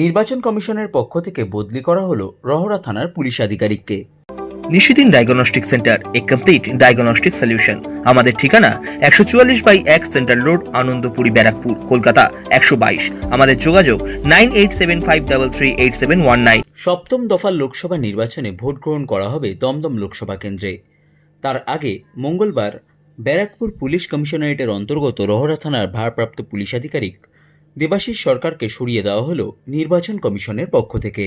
নির্বাচন কমিশনের পক্ষ থেকে বদলি করা হলো রহরা থানার পুলিশ আধিকারিককে। নিশিদিন ডায়াগনস্টিক সেন্টার এ কমপ্লিট ডায়াগনস্টিক সলিউশন। আমাদের ঠিকানা একশো চুয়াল্লিশ বাই এক সেন্ট্রাল রোড আনন্দপুরি ব্যারাকপুর কলকাতা একশো বাইশ। আমাদের যোগাযোগ nine eight seven five double three eight seven one nine. সপ্তম দফার লোকসভা নির্বাচনে ভোট গ্রহণ করা হবে দমদম লোকসভা কেন্দ্রে। তার আগে মঙ্গলবার ব্যারাকপুর পুলিশ কমিশনারেটের অন্তর্গত রহরা থানার ভারপ্রাপ্ত পুলিশ আধিকারিক দেবাশিস সরকারকে সরিয়ে দেওয়া হল নির্বাচন কমিশনের পক্ষ থেকে।